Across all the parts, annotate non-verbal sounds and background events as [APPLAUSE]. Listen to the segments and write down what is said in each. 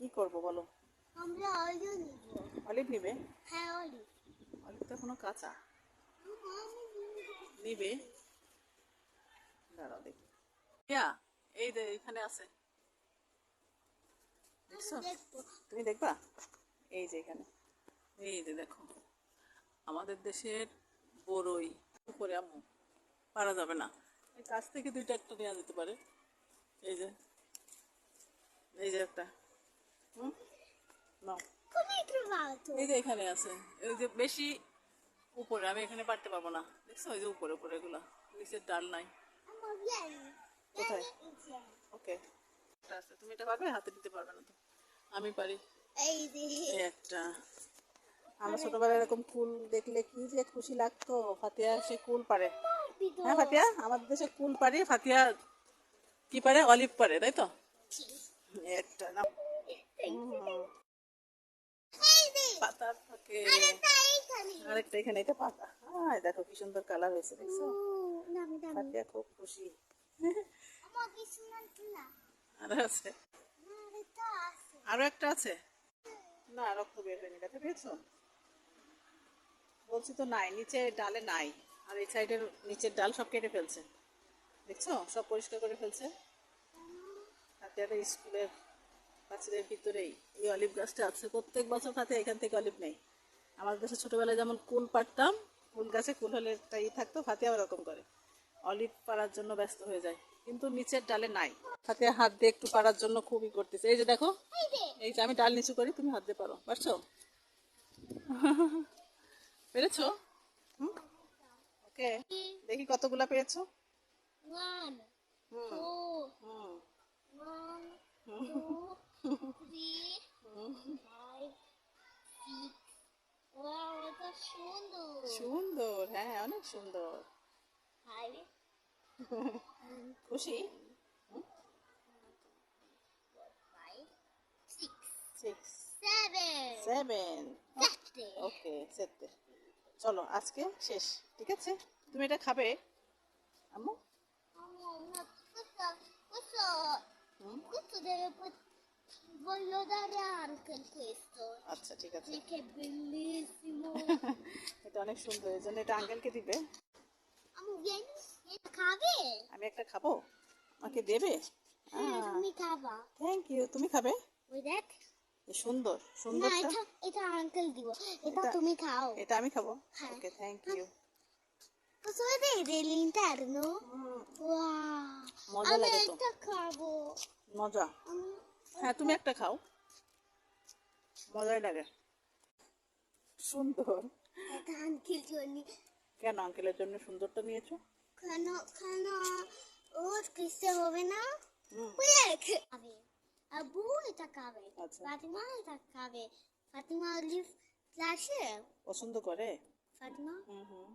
কি করব বলো? আমরা অলিও নিব। অলিভ নিবে? হ্যাঁ অলিভ অলিভ তো এখনও কাঁচা। নিবে? দাঁড়াও দেখি। ইয়া এই যে এখানে আছে। দেখছ? তুমি দেখবা? এই যে এখানে। এই যে দেখো। আমাদের দেশের বড়ই উপরে আম্মু। পারা যাবে না। এই কাছ থেকে দুইটা একটা নেওয়া যেতে পারে। এই যে এই যে একটা। হুম? নাও। এই যে এখানে আছে। এই যে বেশি উপরে আমি এখানে পারতে পারব না। দেখছ? ওই যে উপরে উপরে এগুলা। নিচের ডাল নাই। কোথায়? ওকে। আছে। তুমি এটা পারবে? হাতে দিতে পারবে না তো। আমি পারি। এই যে। একটা। আমরা ছোটবেলায় এরকম কুল দেখলে কি যে খুশি লাগতো। ফাতিয়া সে কুল পারে। হ্যাঁ ফাতিয়া? আমাদের দেশে কুল পারে। ফাতিয়া কি পারে? অলিভ পারে তাই তো? একটা। না থাকে। আরেকটা এখানে এটা পাতা। হ্যাঁ দেখো কি সুন্দর কালার হয়েছে দেখছ? ফাতিয়া খুব খুশি। আর আছে? একটা আছে। না রক্ত বের হয়নি দেখা পেয়েছ? বলছি তো নাই নিচে ডালে নাই। আর এই সাইডের নিচের ডাল সব কেটে ফেলছে। দেখছ? সব পরিষ্কার করে ফেলছে। স্কুলের বাচ্চাদের ভিতরেই এই অলিভ গাছটা আছে। প্রত্যেক বছর খাতে এখান থেকে অলিভ নেই। আমার দেশে ছোটবেলায় যেমন কুল পাড়তাম কুল গাছে কুল হলে একটা ই থাকতো ফাতিয়া ওরকম করে। অলিভ পাড়ার জন্য ব্যস্ত হয়ে যায়। কিন্তু নিচের ডালে নাই। ফাতিয়া হাত দিয়ে একটু পাড়ার জন্য খুবই করতেছে। এই যে দেখো এই যে আমি ডাল নিচু করি তুমি হাত দিয়ে পারো পারছ? [LAUGHS] পেরেছ? হুম? ওকে দেখি কতগুলা পেরেছ ওয়ান হুম টু হুম। সুন্দর হ্যাঁ অনেক ওকে চলো আজকে শেষ ঠিক আছে তুমি এটা খাবে আম্মু voglio dare anche questo আচ্ছা ঠিক আছে è bellissimo. এটা অনেক সুন্দর এই জন্য এটা আঙ্কেলকে দিবে Amo, vieni, vieni cave. আমি একটা খাব আমাকে দেবে হ্যাঁ তুমি খাবা থ্যাংক ইউ তুমি খাবে ওই দেখ এ সুন্দর না সুন্দরটা এটা এটা আঙ্কেল দিব এটা এটা- তুমি খাও এটা আমি খাব হ্যাঁ। Okay thank you posso vedere l'interno? wow মজা আমি লাগে তো এটা খাব মজা আমি হ্যাঁ তুমি একটা খাও। মজাই লাগে। সুন্দর। আঙ্কেল জন্য। কেন আঙ্কেলের জন্য সুন্দরটা নিয়েছো? কেন কেন? ওর কিসে হবে না? খাবে। আবু এটা খাবে। আচ্ছা। ফাতিমা এটা খাবে। ফাতিমা অলিভ ক্লাসে পছন্দ করে? ফাতিমা? হুম হুম।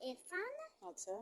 ইরফান আচ্ছা।